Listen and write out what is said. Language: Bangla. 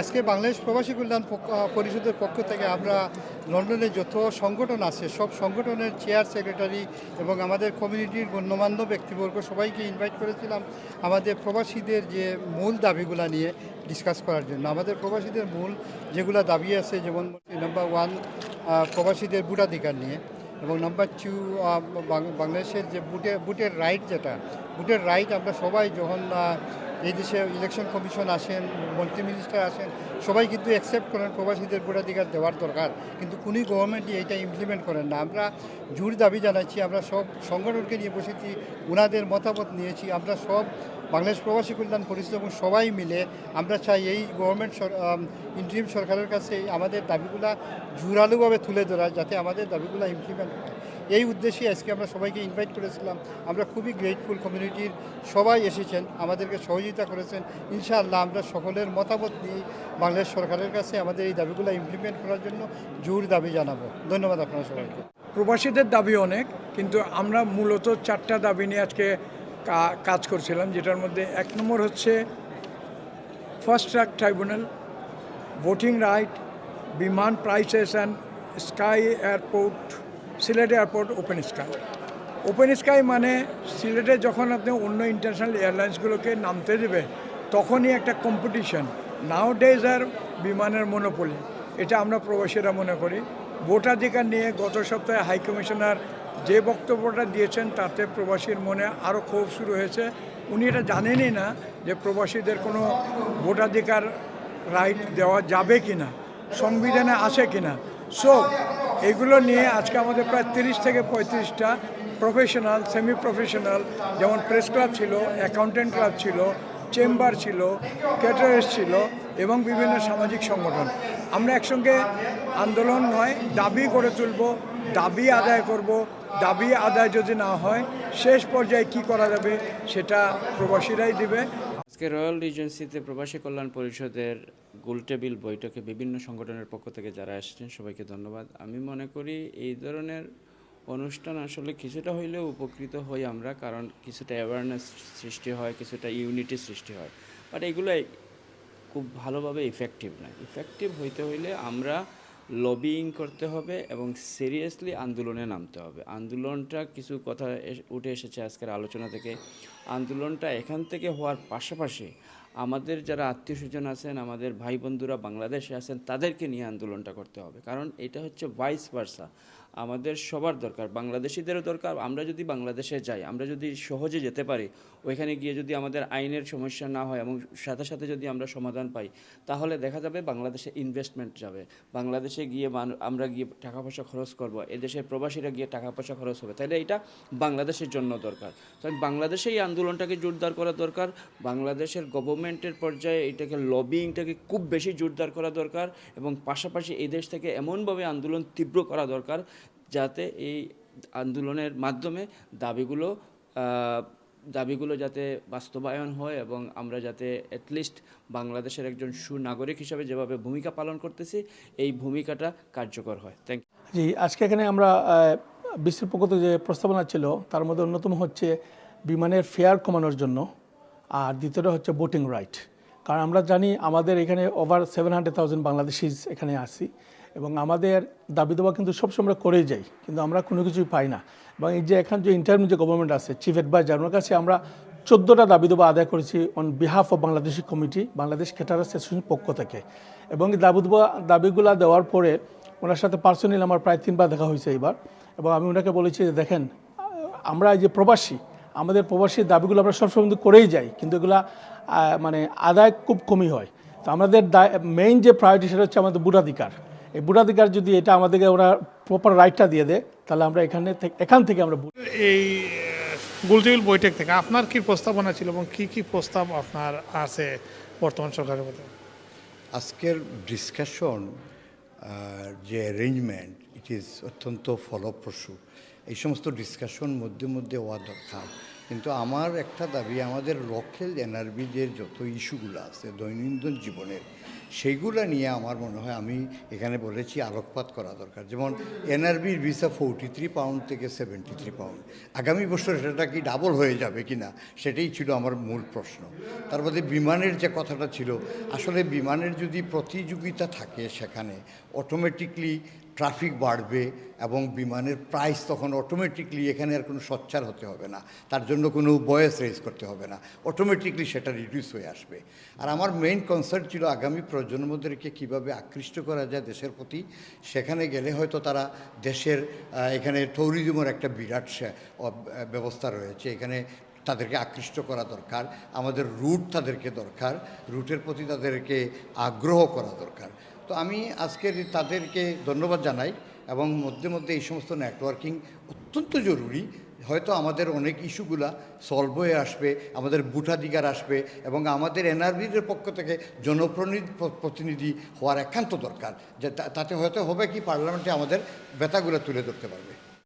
আজকে বাংলাদেশ প্রবাসী কল্যাণ পরিষদের পক্ষ থেকে আমরা লন্ডনে যত সংগঠন আছে, সব সংগঠনের চেয়ার সেক্রেটারি এবং আমাদের কমিউনিটির গণ্যমান্য ব্যক্তিবর্গ সবাইকে ইনভাইট করেছিলাম আমাদের প্রবাসীদের যে মূল দাবিগুলো নিয়ে ডিসকাস করার জন্য। আমাদের প্রবাসীদের মূল যেগুলো দাবি আছে, যেমন নাম্বার ওয়ান প্রবাসীদের ভোটাধিকার নিয়ে এবং নাম্বার টু বাংলাদেশের যে বুটে বুটের রাইট যেটা বুটের রাইট আমরা সবাই যখন এই দেশে ইলেকশন কমিশন আসেন, মন্ত্রী মিনিস্টার আসেন, সবাই কিন্তু অ্যাকসেপ্ট করেন, প্রবাসীদের ভোটাধিকার দেওয়ার দরকার। কিন্তু কোনই গভর্নমেন্টই এটা ইমপ্লিমেন্ট করেন না। আমরা জোর দাবি জানাচ্ছি, আমরা সব সংগঠনকে নিয়ে বসেছি ওনাদের মতামত নিয়েছি, আমরা সব বাংলাদেশ প্রবাসী কল্যাণ পরিষদ এবং সবাই মিলে আমরা চাই এই গভর্নমেন্ট ইন্ট্রিম সরকারের কাছে আমাদের দাবিগুলা জোরালোভাবে তুলে ধরা, যাতে আমাদের দাবিগুলা ইমপ্লিমেন্ট হয়। এই উদ্দেশ্যে আজকে আমরা সবাইকে ইনভাইট করেছিলাম। আমরা খুবই গ্রেটফুল কমিউনিটির সবাই এসেছেন, আমাদেরকে সহযোগিতা করেছেন। ইনশাআল্লাহ আমরা সকলের মতামত নিয়ে বাংলাদেশ সরকারের কাছে আমাদের এই দাবিগুলো ইমপ্লিমেন্ট করার জন্য জোর দাবি জানাব। ধন্যবাদ আপনারা সবাইকে। প্রবাসীদের দাবি অনেক, কিন্তু আমরা মূলত চারটা দাবি নিয়ে আজকে কাজ করছিলাম, যেটার মধ্যে এক নম্বর হচ্ছে first track tribunal voting right Biman prices and sky airport Sylhet airport open sky. Open sky মানে সিলেটে যখন আপনি অন্য ইন্টারন্যাশনাল এয়ারলাইন্সগুলোকে নামতে দেবে তখনই একটা কম্পিটিশন নাও ডেজ আর বিমানের মনোপলি এটা আমরা প্রবাসীরা মনে করি। ভোটাধিকার নিয়ে গত সপ্তাহে হাই কমিশনার যে বক্তব্যটা দিয়েছেন, তাতে প্রবাসীর মনে আরও ক্ষোভ শুরু হয়েছে। উনি এটা জানেনই না যে প্রবাসীদের কোনো ভোটাধিকার রাইট দেওয়া যাবে কি না সংবিধানে আছে কি না সো এগুলো নিয়ে আজকে আমাদের প্রায় তিরিশ থেকে পঁয়ত্রিশটা প্রফেশনাল সেমি প্রফেশনাল যেমন প্রেস ক্লাব ছিল অ্যাকাউন্টেন্ট ক্লাব ছিল চেম্বার ছিল ক্যাটারার্স ছিল এবং বিভিন্ন সামাজিক সংগঠন। আমরা একসঙ্গে আন্দোলন নয়, দাবি করে তুলব, দাবি আদায় করব, দাবি আদায় যদি না হয়, শেষ পর্যায়ে কি করা যাবে সেটা প্রবাসীরাই দিবে। আজকে রয়্যাল রিজেন্সিতে প্রবাসী কল্যাণ পরিষদের গোলটেবিল বৈঠকে বিভিন্ন সংগঠনের পক্ষ থেকে যারা এসেছেন, সবাইকে ধন্যবাদ। আমি মনে করি এই ধরনের অনুষ্ঠান আসলে কিছুটা হইলেও উপকৃত হই আমরা, কারণ কিছুটা অ্যাওয়ারনেস সৃষ্টি হয়, কিছুটা ইউনিটি সৃষ্টি হয়। বাট এগুলো খুব ভালোভাবে ইফেক্টিভ না ইফেক্টিভ হইতে হইলে আমরা লবিং করতে হবে এবং সিরিয়াসলি আন্দোলনে নামতে হবে। আন্দোলনটা কিছু কথা উঠে এসেছে আজকের আলোচনা থেকে। আন্দোলনটা এখান থেকে হওয়ার পাশাপাশি আমাদের যারা আত্মীয় স্বজন আছেন, আমাদের ভাই বন্ধুরা বাংলাদেশে আছেন, তাদেরকে নিয়ে আন্দোলনটা করতে হবে। কারণ এটা হচ্ছে ভাইস ভার্সা আমাদের সবার দরকার, বাংলাদেশিদেরও দরকার, আমরা যদি বাংলাদেশে যাই, আমরা যদি সহজে যেতে পারি, ওইখানে গিয়ে যদি আমাদের আইনের সমস্যা না হয় এবং সাথে সাথে যদি আমরা সমাধান পাই, তাহলে দেখা যাবে বাংলাদেশে ইনভেস্টমেন্ট যাবে। বাংলাদেশে গিয়ে আমরা গিয়ে টাকা পয়সা খরচ করব, এদেশের প্রবাসীরা গিয়ে টাকা পয়সা খরচ হবে। তাহলে এটা বাংলাদেশের জন্য দরকার। তো বাংলাদেশে এই আন্দোলনটাকে জোরদার করা দরকার, বাংলাদেশের গভর্নমেন্টের পর্যায়ে এটাকে লবিংটাকে খুব বেশি জোরদার করা দরকার এবং পাশাপাশি এই দেশ থেকে এমনভাবে আন্দোলন তীব্র করা দরকার যাতে এই আন্দোলনের মাধ্যমে দাবিগুলো দাবিগুলো যাতে বাস্তবায়ন হয় এবং আমরা যাতে অ্যাটলিস্ট বাংলাদেশের একজন সুনাগরিক হিসাবে যেভাবে ভূমিকা পালন করতেছি, এই ভূমিকাটা কার্যকর হয়। থ্যাংক ইউ জি, আজকে এখানে আমরা বিশ্বের পক্ষ যে প্রস্তাবনা ছিল, তার মধ্যে অন্যতম হচ্ছে বিমানের ফেয়ার কমানোর জন্য, আর দ্বিতীয়টা হচ্ছে বোটিং রাইট কারণ আমরা জানি আমাদের এখানে over seven hundred thousand Bangladeshis এখানে আসি এবং আমাদের দাবি দেওয়া কিন্তু সবসময় করেই যাই, কিন্তু আমরা কোনো কিছুই পাই না। এবং এই যে এখন যে ইন্টারমিউ যে গভর্নমেন্ট আছে চিফ অ্যাডভাইজার ওনার কাছে আমরা চোদ্দোটা দাবি দেওয়া আদায় করেছি on behalf of Bangladeshi committee Bangladesh cater association পক্ষ থেকে। এবং এই দাবি দেওয়া, দাবিগুলো দেওয়ার পরে ওনার সাথে পার্সোনালি আমার প্রায় তিনবার দেখা হয়েছে এবার এবং আমি ওনাকে বলেছি যে দেখেন, আমরা এই যে প্রবাসী, আমাদের প্রবাসী দাবিগুলো আমরা সবসময় কিন্তু করেই যাই, কিন্তু এগুলা মানে আদায় খুব কমই হয়। তো আমাদের মেইন যে প্রায়োরিটি সেটা হচ্ছে আমাদের বুটাধিকার এই বুটাধিকার যদি এটা আমাদেরকে ওরা প্রপার রাইটটা দিয়ে দেয় তাহলে আমরা এখানে এখান থেকে আমরা এই গোলটেবিল বৈঠক থেকে আপনার কি প্রস্তাবনা ছিল এবং কি কি প্রস্তাব আপনার আছে বর্তমান সরকারের মধ্যে? আজকের ডিসকাশন যে অ্যারেঞ্জমেন্ট ইট ইজ অত্যন্ত ফলপ্রসূ। এই সমস্ত ডিসকাশন মধ্যে মধ্যে হওয়া দরকার। কিন্তু আমার একটা দাবি আমাদের লোকাল এনআরবি যে যত ইস্যুগুলো আছে দৈনন্দিন জীবনের সেইগুলো নিয়ে আমার মনে হয় আমি এখানে বলেছি আলোকপাত করা দরকার। যেমন এনআরবির ভিসা ফোর্টি থ্রি পাউন্ড থেকে সেভেন্টি থ্রি পাউন্ড আগামী বছর সেটা কি ডাবল হয়ে যাবে কি না সেটাই ছিল আমার মূল প্রশ্ন। তার মধ্যে বিমানের যে কথাটা ছিল, আসলে বিমানের যদি প্রতিযোগিতা থাকে সেখানে অটোমেটিকলি ট্রাফিক বাড়বে এবং বিমানের প্রাইস তখন অটোমেটিকলি এখানে আর কোনো সচ্চার হতে হবে না। তার জন্য কোনো বয়স রেজ করতে হবে না। অটোমেটিকলি সেটা রিডিউস হয়ে আসবে। আর আমার মেইন কনসার্ট ছিল আগামী প্রজন্মদেরকে কীভাবে আকৃষ্ট করা যায় দেশের প্রতি। সেখানে গেলে হয়তো তারা দেশের এখানে ট্যুরিজমের একটা বিরাট ব্যবস্থা রয়েছে। এখানে তাদেরকে আকৃষ্ট করা দরকার, আমাদের রুট তাদেরকে দরকার, রুটের প্রতি তাদেরকে আগ্রহ করা দরকার। তো আমি আজকের তাদেরকে ধন্যবাদ জানাই এবং মধ্যে মধ্যে এই সমস্ত নেটওয়ার্কিং অত্যন্ত জরুরি। হয়তো আমাদের অনেক ইস্যুগুলা সলভ হয়ে আসবে, আমাদের ভোটাধিকার আসবে এবং আমাদের এনআরবিদের পক্ষ থেকে প্রতিনিধি হওয়ার একান্ত দরকার। যে তাতে হয়তো হবে কি, পার্লামেন্টে আমাদের ব্যথাগুলো তুলে ধরতে পারবে।